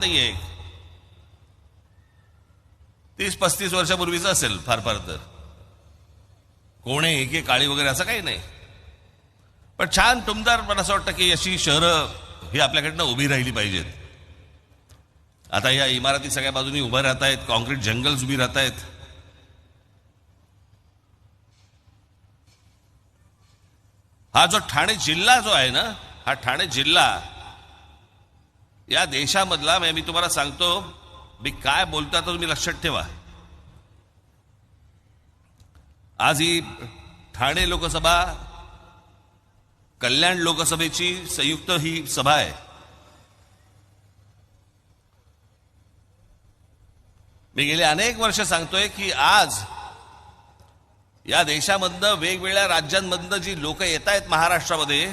नाहीये तीस पस्तीस वर्षापूर्वीच असेल फार फार तर. कोण आहे? की काळी वगैरे असं काही नाही. पण छान टुमदार मला असं वाटतं की अशी शहरं ही आपल्याकडनं उभी राहिली पाहिजेत. आता या इमारती सगळ्या बाजूनी उभ्या राहत आहेत कॉन्क्रीट जंगल्स उभी राहत आहेत हा जो ठाणे जिल्हा जो आहे ना हा ठाणे जिल्हा या देशामधला म्हणजे मी तुम्हाला सांगतो मी काय बोलता तर तुम्ही लक्षात ठेवा. आज ही ठाणे लोकसभा कल्याण लोकसभेची संयुक्त ही सभा आहे. मी गेले अनेक वर्ष सांगतोय की आज या देशामधनं वेगवेगळ्या राज्यांमधनं जी लोक येत आहेत महाराष्ट्रामध्ये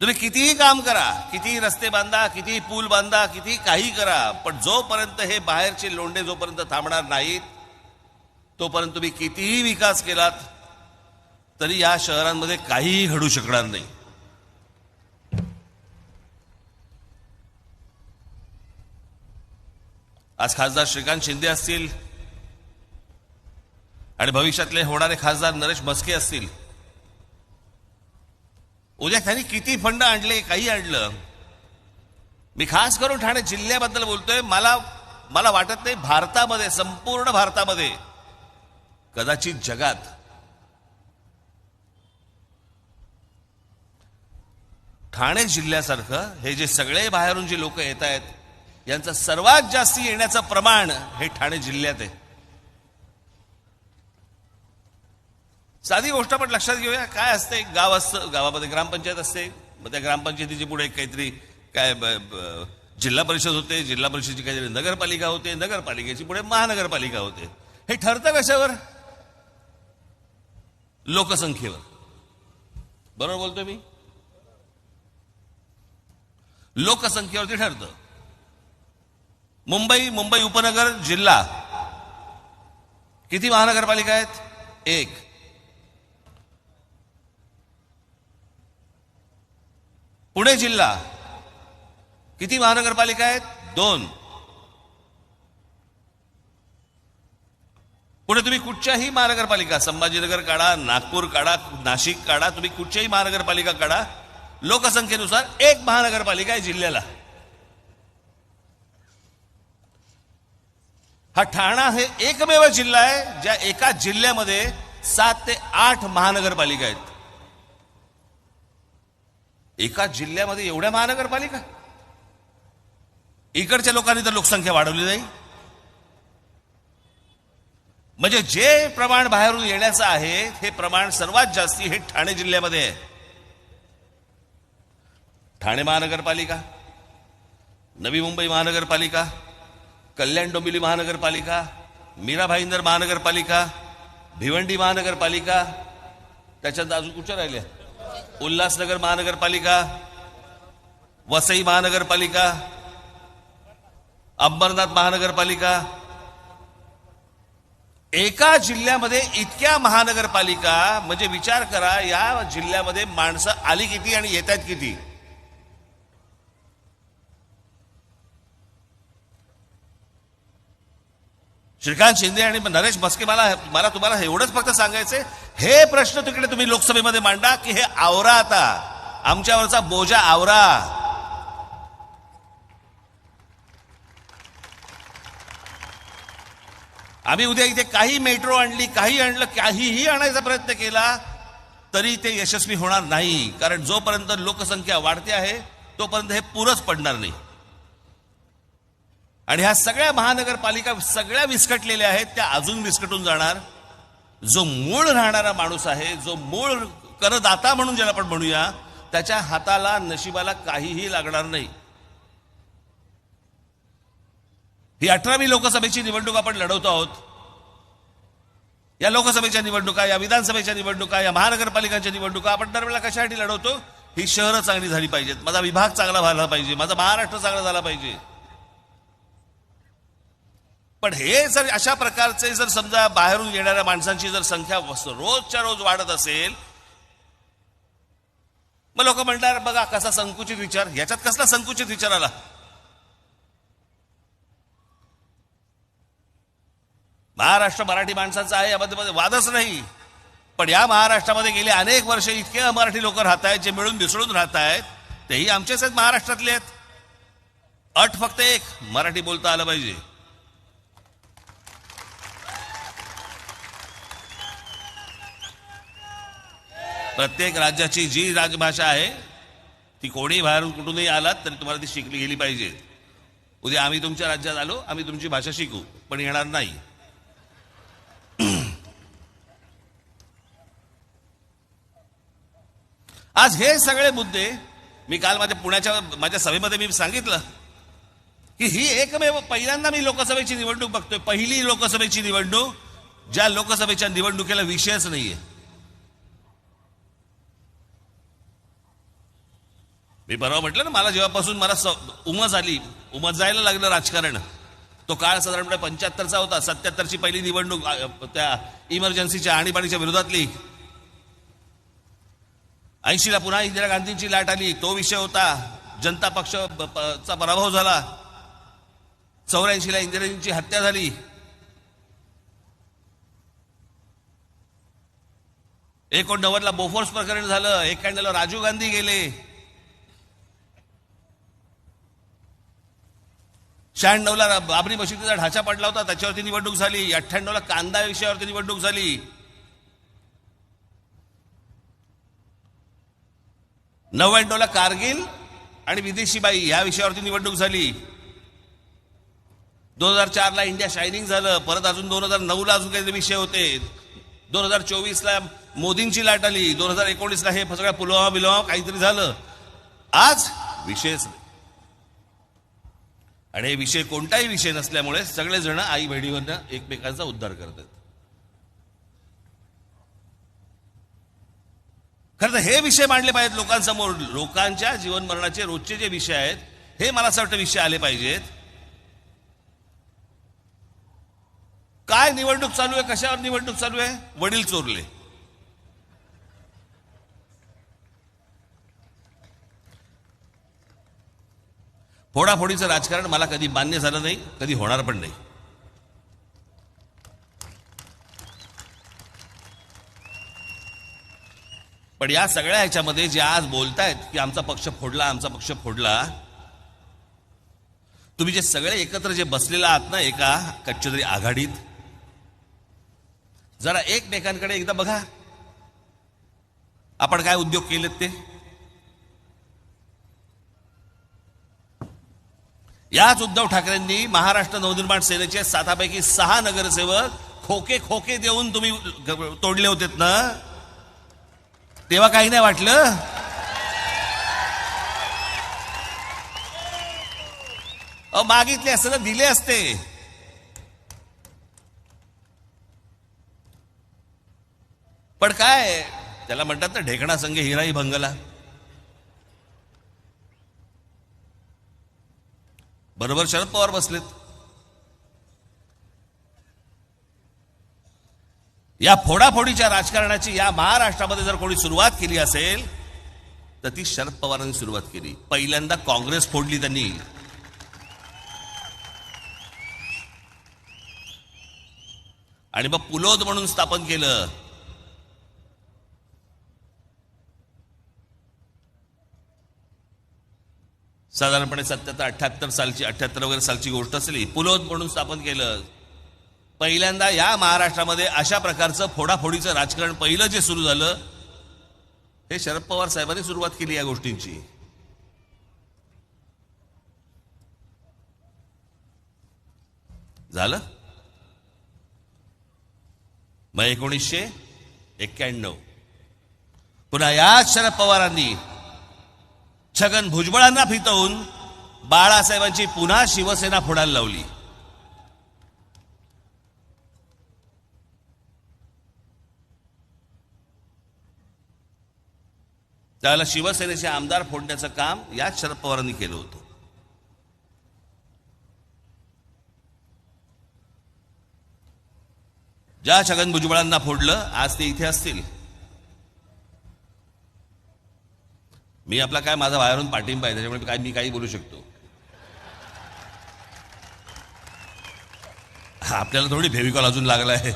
तुम्ही कितीही काम करा कितीही रस्ते बांधा कितीही पूल बांधा कितीही काही करा पण जोपर्यंत हे बाहेरचे लोंढे जोपर्यंत थांबणार नाहीत तोपर्यंत तुम्ही कितीही विकास केलात तरी या शहरांमध्ये काहीही घडू शकणार नाही. आज खासदार श्रीकांत शिंदे असतील आणि भविष्यातले होणारे खासदार नरेश मस्के असतील उद्या त्यांनी किती फंड आणले काही आणलं? मी खास करून ठाणे जिल्ह्याबद्दल बोलतोय मला मला वाटत नाही भारतामध्ये संपूर्ण भारतामध्ये कदाचित जगात ठाणे जिल्ह्यासारखं हे जे सगळे बाहेरून जे लोक येत आहेत यांचं सर्वात जास्त येण्याचं प्रमाण हे ठाणे जिल्ह्यात आहे. साधी गोष्ट आपण लक्षात घेऊया. काय असतं? एक गाव असतं गावामध्ये ग्रामपंचायत असते. मग त्या ग्रामपंचायतीची पुढे काहीतरी काय ब- जिल्हा परिषद होते जिल्हा परिषदेची काहीतरी नगरपालिका होते नगरपालिकेची पुढे महानगरपालिका होते. हे ठरतं कशावर? लोकसंख्येवर. बरोबर बोलतोय मी? लोकसंख्येवरती ठरतं. मुंबई मुंबई उपनगर जिल्हा. किती महानगरपालिका आहेत? एक. पुणे जिल्हा. किती महानगरपालिका आहेत? दोन. पुणे तुम्ही कुठच्याही महानगरपालिका संभाजीनगर काढा नागपूर काढा नाशिक काढा तुम्ही कुठच्याही महानगरपालिका काढा लोकसंख्येनुसार एक महानगरपालिका आहे जिल्ह्याला. हा ठाणा हे एकमेव जिल्हा आहे ज्या एका जिल्ह्यामध्ये सात ते आठ महानगरपालिका आहेत. एका जिल्ह्यामध्ये एवढ्या महानगरपालिका? इकडच्या लोकांनी तर लोकसंख्या वाढवली नाही. म्हणजे जे प्रमाण बाहेरून येण्याचं आहे हे प्रमाण सर्वात जास्ती हे ठाणे जिल्ह्यामध्ये आहे. ठाणे महानगरपालिका नवी मुंबई महानगरपालिका कल्याण डोंबिवली महानगरपालिका मीरा भाईंदर महानगरपालिका भिवंडी महानगरपालिका त्याच्यात अजून कुठच्या राहिल्या उल्हासनगर महानगरपालिका वसई महानगरपालिका अंबरनाथ महानगरपालिका एका जिल्ह्यामध्ये इतक्या महानगरपालिका म्हणजे विचार करा या जिल्ह्यामध्ये माणसं आली किती आणि येत आहेत किती? श्रीकांत शिंदे आणि नरेश मस्के मला मला तुम्हाला एवढंच फक्त सांगायचंय हे प्रश्न तिकडे तुम्ही लोकसभेमध्ये मांडा की हे आवरा आता. आमच्यावरचा बोजा आवरा. आम्ही उद्या इथे काही मेट्रो आणली काही आणलं काहीही आणायचा प्रयत्न केला तरी ते यशस्वी होणार नाही. कारण जोपर्यंत लोकसंख्या वाढते आहे तोपर्यंत हे पुरच पडणार नाही. आणि ह्या सगळ्या महानगरपालिका सगळ्या विस्कटलेल्या आहेत त्या अजून विस्कटून जाणार. जो मूळ राहणारा माणूस आहे जो मूळ करदाता म्हणून ज्याला आपण म्हणूया त्याच्या हाताला नशिबाला काहीही लागणार नाही. ही अठरावी लोकसभेची निवडणूक आपण लढवतो आहोत. या लोकसभेच्या निवडणुका या विधानसभेच्या निवडणुका या महानगरपालिकांच्या निवडणुका आपण दरवेळेला कशासाठी लढवतो? ही शहरं चांगली झाली पाहिजेत. माझा विभाग चांगला झाला पाहिजे. माझा महाराष्ट्र चांगला झाला पाहिजे. पण हे जर अशा प्रकारचे जर समजा बाहेरून येणाऱ्या माणसांची जर संख्या रोजच्या रोज वाढत असेल मग लोक म्हणणार बघा कसा संकुचित विचार. याच्यात कसला संकुचित विचार आला? महाराष्ट्र मराठी माणसांचा आहे यामध्ये वादच नाही. पण या महाराष्ट्रामध्ये गेले अनेक वर्ष इतके मराठी लोक राहत आहेत जे मिळून मिसळून राहत आहेत तेही आमचेच आहेत महाराष्ट्रातले आहेत. अट फक्त एक मराठी बोलता आलं पाहिजे. प्रत्येक राज्याची जी राजभाषा आहे ती कोणी बाहेरून कुठूनही आलात तरी तुम्हाला ती शिकली गेली पाहिजे. उद्या आम्ही तुमच्या राज्यात आलो आम्ही तुमची भाषा शिकू पण येणार नाही. आज हे सगळे मुद्दे मी काल माझ्या पुण्याच्या माझ्या सभेमध्ये मी सांगितलं की ही एकमेव पहिल्यांदा मी लोकसभेची निवडणूक बघतोय. पहिली लोकसभेची निवडणूक ज्या लोकसभेच्या निवडणुकीला विषयच नाहीये. मी बरोबर म्हटलं ना मला जेव्हापासून मला स- उमज आली उमज जायला लागलं राजकारण. तो काळ साधारणपणे पंच्याहत्तरचा होता सत्याहत्तरची पहिली निवडणूक त्या इमर्जन्सीच्या आणीबाणीच्या विरोधातली. ऐंशीला पुन्हा इंदिरा गांधींची लाट आली तो विषय होता. जनता पक्ष प- चा पराभव झाला. चौऱ्याऐंशीला इंदिराजींची हत्या झाली. एकोणनव्वदला बोफोर्स प्रकरण झालं एक्क्याण्णवला राजीव गांधी गेले. शहाण्णवला बाबरी मशिदीचा ढाचा पडला होता त्याच्यावरती निवडणूक झाली. अठ्ठ्याण्णवला कांदा विषयावरती निवडणूक झाली. नव्याण्णवला कारगिल आणि विदेशी बाई या विषयावरती निवडणूक झाली. दोन हजार चारला इंडिया शायनिंग झालं. परत अजून दोन हजार नऊला अजून काही विषय होते. दोन हजार चोवीसला मोदींची लाट आली. दोन हजार एकोणीसला हे सगळं पुलवामा बिलवामा काहीतरी झालं. आज विषयच नाही. आणि हे विषय कोणताही विषय नसल्यामुळे सगळेजण आई बहिणीवरनं एकमेकांचा उद्धार करतात. खरं तर हे विषय मांडले पाहिजेत लोकांसमोर. लोकांच्या जीवन मरणाचे रोजचे जे विषय आहेत हे मला असं वाटतं विषय आले पाहिजेत. काय निवडणूक चालू आहे? कशावर निवडणूक चालू आहे? वडील चोरले. फोडाफोडीचं राजकारण मला कधी मान्य झालं नाही कधी होणार पण नाही. पण या सगळ्या ह्याच्यामध्ये जे आज बोलतायत की आमचा पक्ष फोडला आमचा पक्ष फोडला तुम्ही जे सगळे एकत्र जे बसलेला आहात ना एका कच्च्या आघाडीत जरा एकमेकांकडे एकदा बघा. आपण काय उद्योग केलेत ते? याच उद्धव ठाकरेंनी महाराष्ट्र नवनिर्माण सेनेचे सातापैकी सहा नगरसेवक खोके खोके देऊन तुम्ही तोडले होतेत ना? तेव्हा काही नाही वाटलं? अहो मागितले असते ना दिले असते. पण काय त्याला म्हणतात ना ढेकणा संघ हिराई भंगला. बरोबर शरद पवार बसलेत. या फोडाफोडीच्या राजकारणाची या महाराष्ट्रामध्ये जर कोणी सुरुवात केली असेल तर ती शरद पवारांनी सुरुवात केली. पहिल्यांदा काँग्रेस फोडली त्यांनी. आणि मग पुलोद म्हणून स्थापन केलं. साधारणपणे सत्याहत्तर अठ्ठ्याहत्तर सालची अठ्ठ्याहत्तर वगैरे सालची गोष्ट असली पुलोद म्हणून स्थापन केलं. पहिल्यांदा या महाराष्ट्रामध्ये अशा प्रकारचं फोडाफोडीचं राजकारण पहिलं जे सुरू झालं हे शरद पवार साहेबांनी सुरुवात केली या गोष्टींची. झालं? मग एकोणीसशे एक्क्याण्णव. पुन्हा याच शरद पवारांनी छगन भुजबळांना फितवून बाळासाहेबांची पुन्हा शिवसेना फोडायला लावली. त्यावेळेला शिवसेनेचे आमदार फोडण्याचं काम याच शरद पवारांनी केलं होतं. ज्या छगन भुजबळांना फोडलं आज ते इथे असतील. मी आपला काय माझा बाहेरून पाठिंबा आहे त्याच्यामुळे काय मी काही बोलू शकतो. आपल्याला थोडी फेविकॉल अजून लागला आहे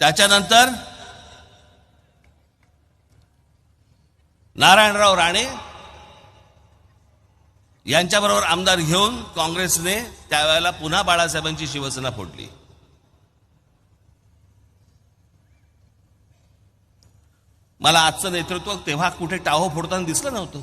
त्याच्यानंतर नारायणराव राणे यांच्याबरोबर आमदार घेऊन काँग्रेसने त्यावेळेला पुन्हा बाळासाहेबांची शिवसेना फोडली. मला आजचं नेतृत्व तेव्हा कुठे टाहो फोडताना दिसलं नव्हतं.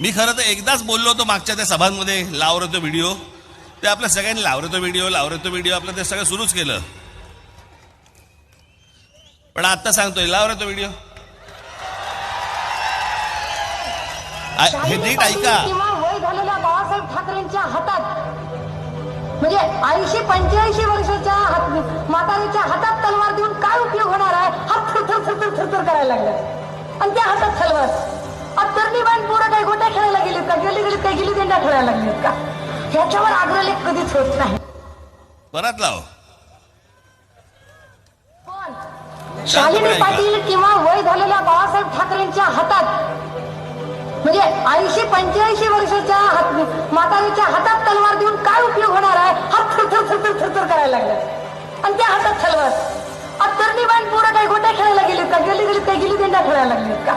मी खरं तर एकदाच बोललो होतो मागच्या त्या सभांमध्ये लावलं तो व्हिडिओ. ते आपल्या सगळ्यांनी लावलं तो व्हिडिओ लावलं तो व्हिडिओ आपलं ते सगळं सुरूच केलं. पण आता सांगतोय लावलं तो व्हिडिओ हे नीट ऐका. वय झालेल्या बाळासाहेब ठाकरेंच्या हातात म्हणजे ऐंशी पंच्याऐंशी वर्षाच्या हात- म्हातारीच्या हातात तलवार देऊन काय उपयोग होणार आहे? हात थरथर थरथर थरथर करायला लागले आणि त्या हातात तलवार. आज तरणी बाईन पोरं काही गोट्या खेळायला गेलीत का? गेली गेलीत काही गिली देंडा खेळायला लागलीत का? ह्याच्यावर आग्रलेख कधीच होत नाही. परत लाव. शालिनी पाटील किंवा वय झालेल्या बाळासाहेब ठाकरेंच्या हातात म्हणजे ऐंशी पंच्याऐंशी वर्षाच्या हात- म्हातारीच्या हातात तलवार देऊन काय उपयोग होणार आहे? हात थरथर थरथर थरथर करायला लागले. आणि त्या हातात तलवार. आज तरणी बाईन पोरं काही गोट्या खेळायला गेलीत का? गेली गेलीत काही गिली देंडा खेळायला लागलीत का?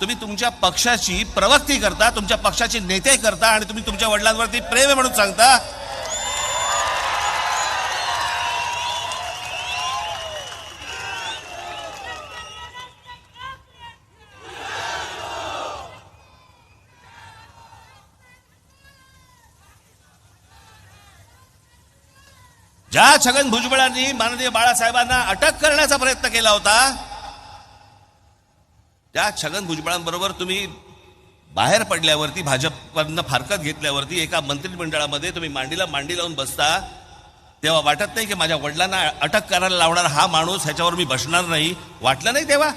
तुम्ही तुमच्या पक्षाची प्रवक्ती करता तुमच्या पक्षाचे नेते करता आणि तुम्ही तुमच्या वडिलांवरती प्रेम म्हणून सांगता. ज्या छगन भुजबळांनी माननीय बाळासाहेबांना अटक करण्याचा प्रयत्न केला होता त्या छगन भुजबळांबरोबर तुम्ही बाहेर पडल्यावरती भाजपवरनं फारकत घेतल्यावरती एका मंत्रिमंडळामध्ये तुम्ही मांडीला मांडी लावून बसता तेव्हा वाटत नाही की माझ्या वडिलांना अटक करायला लावणार हा माणूस ह्याच्यावर मी बसणार नाही. वाटलं नाही तेव्हा?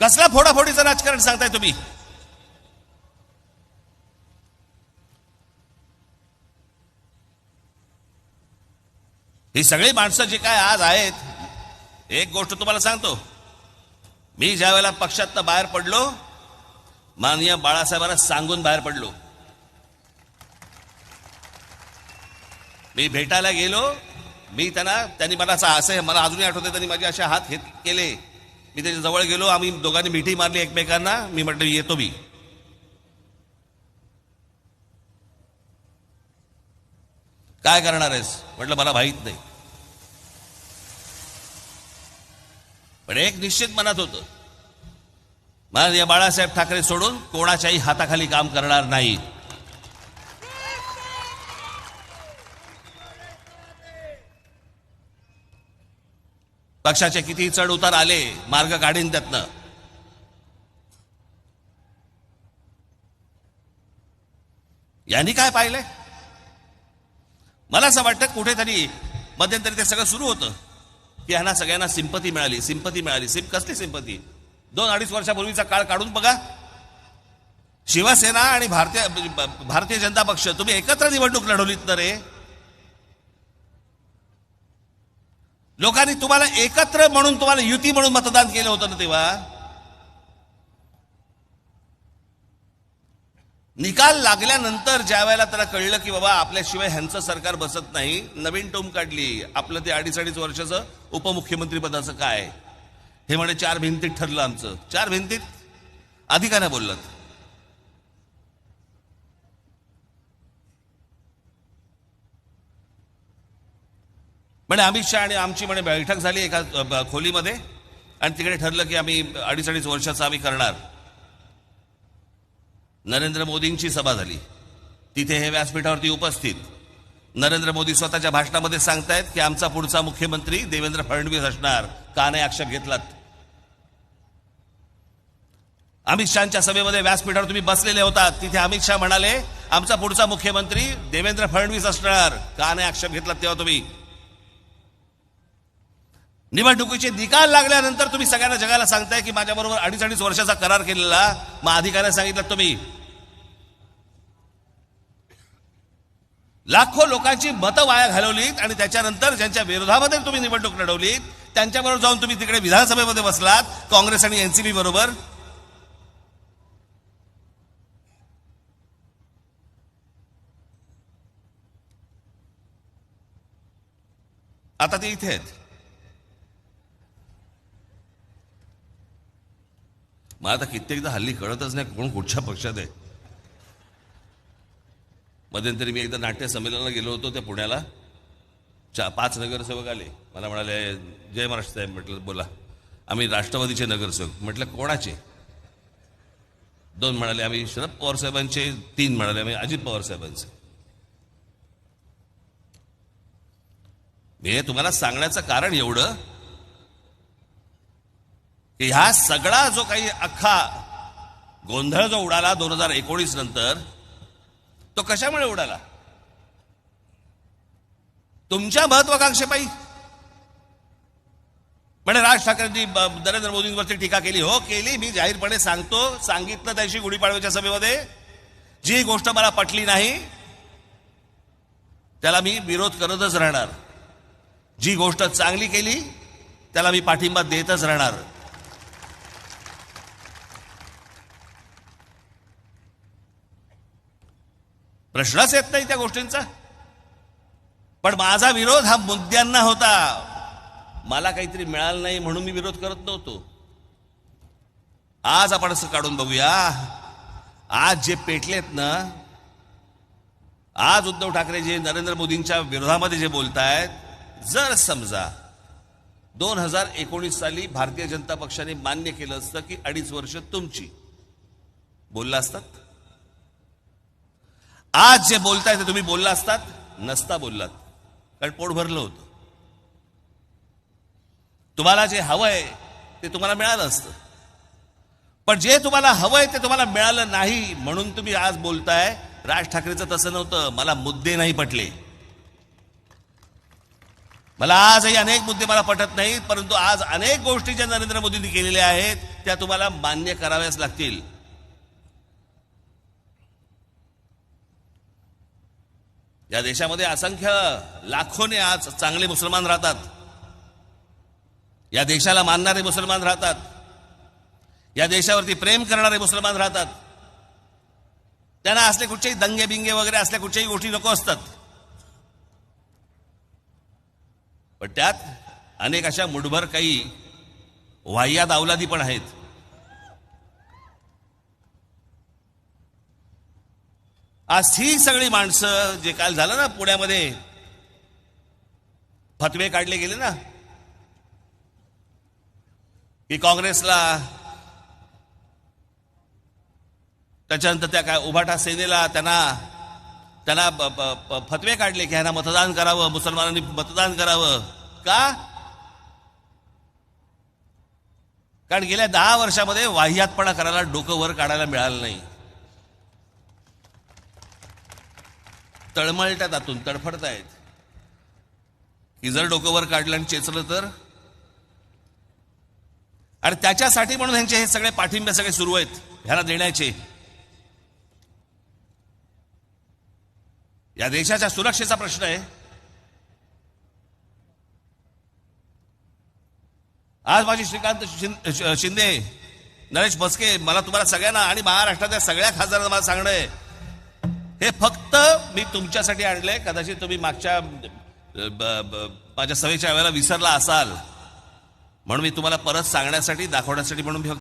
कसला फोडाफोडीचं राजकारण सांगताय तुम्ही? ही सगळी माणसं जी काय आज आहेत एक गोष्ट तुम्हाला सांगतो. मी ज्या वेळेला पक्षातनं बाहेर पडलो माननीय बाळासाहेबांना सांगून बाहेर पडलो. मी भेटायला गेलो मी त्यांना त्यांनी मला असं असं मला अजूनही आठवते त्यांनी माझे असे हात घेत केले. मी त्याच्याजवळ गेलो आम्ही दोघांनी मिठी मारली एकमेकांना मी म्हटलं येतो मी. काय करणार आहेस? म्हटलं मला माहीत नाही. पण एक निश्चित मनात होतं. या बाळासाहेब ठाकरे सोडून कोणाच्याही हाताखाली काम करणार नाही. पक्षाचे किती चढ उतार आले मार्ग काढीन त्यातनं. यांनी काय पाहिलंय? मला असं वाटतं कुठेतरी मध्यंतरी ते सगळं सुरू होतं. की ह्यांना सगळ्यांना सिंपती मिळाली सिंपती मिळाली सिम कसली सिंपती दोन अडीच वर्षापूर्वीचा काळ काढून बघा. शिवसेना आणि भारतीय भारतीय जनता पक्ष तुम्ही एकत्र निवडणूक लढवलीत ना रे? लोकांनी तुम्हाला एकत्र म्हणून तुम्हाला युती म्हणून मतदान केलं होतं ना तेव्हा? निकाल लागल्यानंतर ज्या वेळेला त्याला कळलं की बाबा आपल्याशिवाय ह्यांचं सरकार बसत नाही नवीन टोम काढली. आपलं ते अडीच अडीच वर्षाचं उपमुख्यमंत्री पदाचं काय? हे म्हणे चार भिंतीत ठरलं आमचं. चार भिंतीत? आधी का नाही बोललं म्हणे अमित शहा आणि आमची म्हणे बैठक झाली एका खोलीमध्ये. आणि तिकडे ठरलं की आम्ही अडीच अडीच वर्षाचं आम्ही करणार. नरेंद्र मोदींची सभा झाली. तिथे हे व्यासपीठावरती उपस्थित. नरेंद्र मोदी स्वतःच्या भाषणामध्ये सांगतायत की आमचा पुढचा मुख्यमंत्री देवेंद्र फडणवीस असणार. का नाही आक्षेप घेतलात? अमित शहाच्या सभेमध्ये व्यासपीठावर तुम्ही बसलेले होतात. तिथे अमित शहा म्हणाले आमचा पुढचा मुख्यमंत्री देवेंद्र फडणवीस असणार. का नाही आक्षेप घेतलात तेव्हा तुम्ही? निवडणुकीचे निकाल लागल्यानंतर तुम्ही सगळ्यांना जगाला सांगताय की माझ्याबरोबर अडीच अडीच वर्षाचा करार केलेला मग अधिकाऱ्यांना सांगितलं तुम्ही. लाखो लोकांची मतं वाया घालवलीत आणि त्याच्यानंतर ज्यांच्या विरोधामध्ये तुम्ही निवडणूक लढवलीत त्यांच्याबरोबर जाऊन तुम्ही तिकडे विधानसभेमध्ये बसलात काँग्रेस आणि एनसीबी बरोबर. आता ते इथे आहेत. मला आता कित्येकदा हल्ली कळतच नाही कोण कुठच्या पक्षात आहे. मध्यंतरी मी एकदा नाट्य संमेलनाला गेलो होतो त्या पुण्याला. चा पाच नगरसेवक आले. मला म्हणाले जय महाराष्ट्र साहेब म्हटलं बोला. आम्ही राष्ट्रवादीचे नगरसेवक. म्हटलं कोणाचे? दोन म्हणाले आम्ही शरद पवार साहेबांचे. तीन म्हणाले आम्ही अजित पवार साहेबांचे. मी तुम्हाला सांगण्याचं कारण एवढं की ह्या सगळा जो काही अख्खा गोंधळ जो उडाला दोन हजार एकोणीस नंतर तो कशामुळे उडाला? तुमच्या महत्वाकांक्षेपायी म्हणे राज ठाकरेंनी ब- नरेंद्र मोदींवरती टीका केली. हो केली. मी जाहीरपणे सांगतो सांगितलं त्याशी गुढीपाडव्याच्या सभेमध्ये. जी गोष्ट मला पटली नाही त्याला मी विरोध करतच राहणार. जी गोष्ट चांगली केली त्याला मी पाठिंबा देतच राहणार. प्रश्नच येत नाही त्या गोष्टींचा. पण माझा विरोध हा मुद्द्यांना होता. मला काहीतरी मिळालं नाही म्हणून मी विरोध करत नव्हतो. आज आपण असं काढून बघूया. आज जे पेटलेत ना आज उद्धव ठाकरे जे नरेंद्र मोदींच्या विरोधामध्ये जे बोलतायत जर समजा दोन हजार एकोणीस साली भारतीय जनता पक्षाने मान्य केलं असतं की अडीच वर्ष तुमची. बोलला असतात? आज जे बोलताय ते तुम्ही बोलला असतात नसता बोललात. कारण पोट भरलं होतं. तुम्हाला जे हवंय ते तुम्हाला मिळालं असतं. पण जे तुम्हाला हवंय ते तुम्हाला मिळालं नाही म्हणून तुम्ही आज बोलताय राज ठाकरेचं तसं नव्हतं मला मुद्दे नाही पटले. मला आजही अनेक मुद्दे मला पटत नाहीत परंतु आज अनेक गोष्टी ज्या नरेंद्र मोदींनी केलेल्या आहेत त्या तुम्हाला मान्य कराव्याच लागतील. या देशामध्ये असंख्य लाखोने आज चांगले मुसलमान राहतात. या देशाला मानणारे मुसलमान राहतात. या देशावरती प्रेम करणारे मुसलमान राहतात. त्यांना असले कुठचेही दंगे बिंगे वगैरे असल्या कुठच्याही गोष्टी नको असतात. पण त्यात अनेक अशा मुठभर काही वाह्यात अवलादी पण आहेत. आज ही सगळी माणसं जे काल झालं ना पुण्यामध्ये फतवे काढले गेले ना. की काँग्रेसला त्याच्यानंतर त्या काय उभाटा सेनेला त्यांना त्यांना फतवे काढले की ह्यांना मतदान करावं मुसलमानांनी मतदान करावं. का? कारण गेल्या दहा वर्षामध्ये वाह्यातपणा करायला डोकं वर काढायला मिळालं नाही. तळमळतात आतून तडफडतायत. की जर डोकं वर काढलं आणि चेचलं तर? अरे त्याच्यासाठी म्हणून ह्यांचे हे सगळे पाठिंबे सगळे सुरू आहेत ह्याला देण्याचे. या देशाच्या सुरक्षेचा प्रश्न आहे. आज माझी श्रीकांत शिंदे नरेश बसके मला तुम्हाला सगळ्यांना आणि महाराष्ट्रातल्या सगळ्या खासदारांना मला सांगणं आहे. हे फक्त मी तुमच्यासाठी आणलंय. कदाचित तुम्ही मागच्या माझ्या सभेच्या वेळेला विसरला असाल. म्हणून मी तुम्हाला परत सांगण्यासाठी दाखवण्यासाठी म्हणून मी